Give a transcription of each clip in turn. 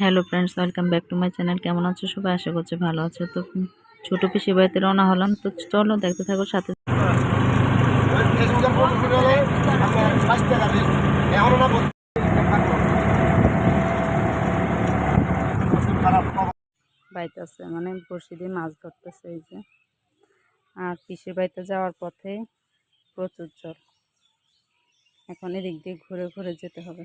Hello friends, welcome back to my channel. কেমন আছো সবাই? আশা করছি ভালো আছো। তো ছোট পিসি বাড়িতে রওনা হলাম। তো চলো, দেখতে থাকো সাথে। বাড়িতে আছে মানে বসি দিয়ে মাছ ধরতেছে এই যে। আর পিসির বাড়িতে যাওয়ার পথে প্রচুর জল। এখন এদিক দিয়ে ঘুরে ঘুরে যেতে হবে।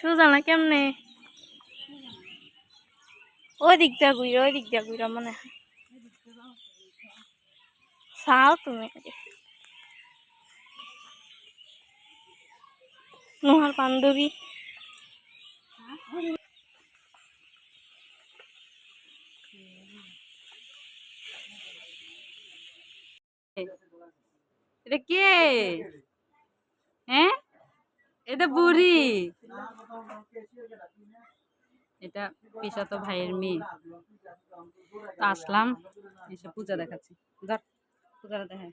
সোজা না কেমনে? ওই দিক দিয়ে ঘুরে ওই দিক দিয়ে ঘুরে মনে হয়। চাও তুমি নোহার বান্ধবী। এটা কে? হ্যাঁ? এটা বুড়ি। এটা পেশাতো ভাইয়ের মেয়ে। তো আসলাম এসে পূজা দেখাচ্ছি। ধর পূজাটা দেখায়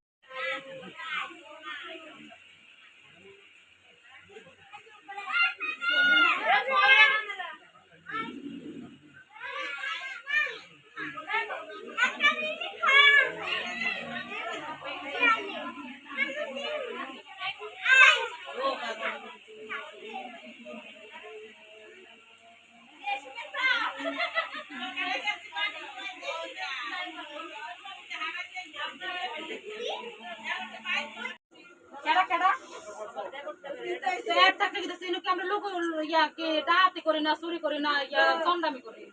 লোক ইয়া কে ডাহাতি করি না চুরি করি না ইয়া চন্দামি করি?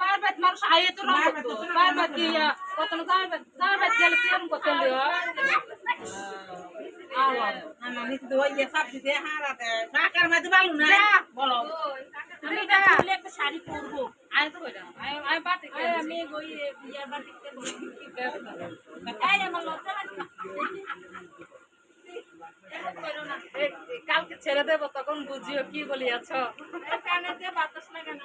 পারবেত মানুষ আয়ে তো পারবেত ইয়া কত পারবেত গেলে আমি একটা শাড়ি পরবো। কালকে ছেড়ে দেবো তখন বুঝিও কি বলিয়াছ। কানে যে বাতাস লাগানো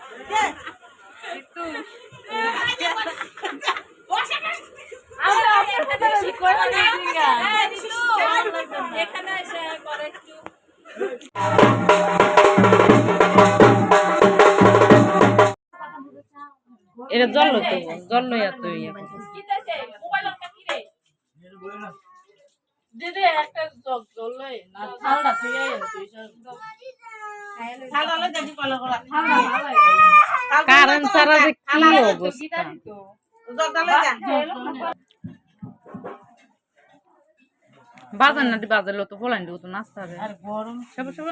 জল তো জল লইয়া তো ইয়া দিদি একটা জগ জল লই না ঠান্ডা তুই তুই কারণ সারা যে কি অবস্থা বাজার না বাজার তো ফলাইন তো নাস্তা হবে আর গরম সব সব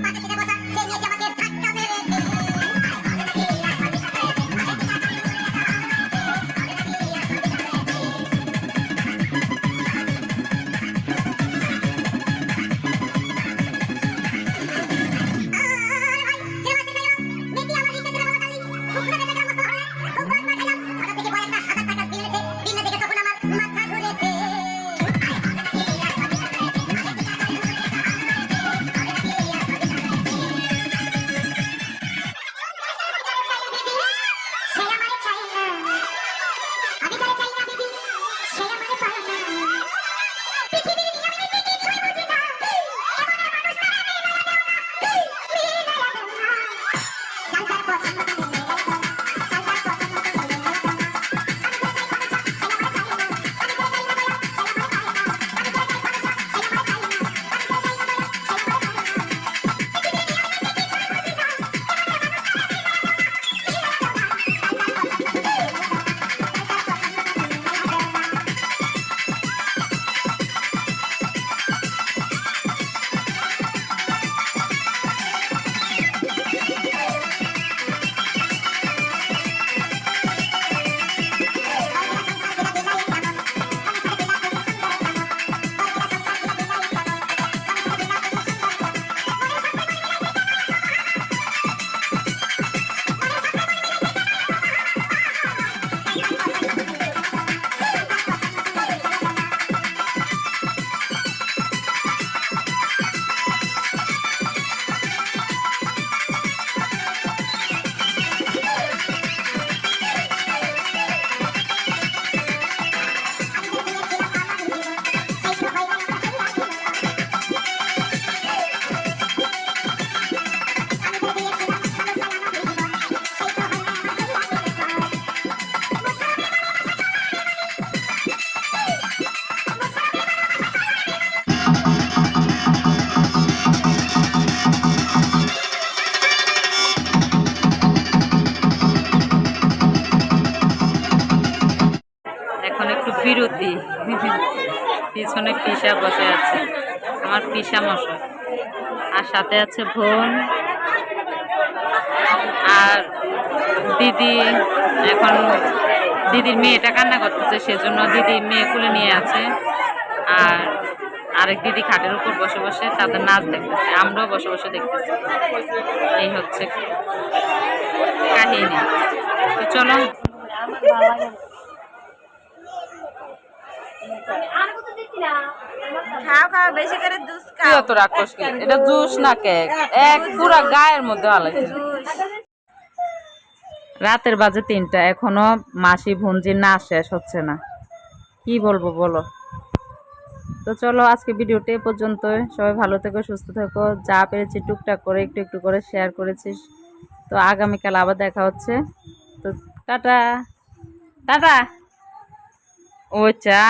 Bye. পিসা বসে আছে। আমার পিসা মশা আর সাথে আছে বোন। আর দিদি। এখন দিদির মেয়েটা কান্না করতেছে, সেজন্য দিদি মেয়ে কুলে নিয়ে আছে। আর আরেক দিদি খাটের উপর বসে বসে তাদের নাচ দেখতেছে। আমরাও বসে বসে দেখতেছি। এই হচ্ছে কাহিনী। তো চলো। খাও খাও বেশি করে জুস কি অত রাক্ষস কি? এটা জুস না কেক। এক পুরা গায়ের মধ্যে হালাইছে রাতের বাজে তিনটা এখনও মাসি ভুঞ্জির না শেষ হচ্ছে না। কি বলব বলো? তো চলো আজকে ভিডিওটা এ পর্যন্ত সবাই ভালো থেকো সুস্থ থেকো। যা পেরেছি টুকটাক করে একটু একটু করে শেয়ার করেছিস তো আগামীকাল আবার দেখা হচ্ছে। তো টাটা। টাটা। ও চা।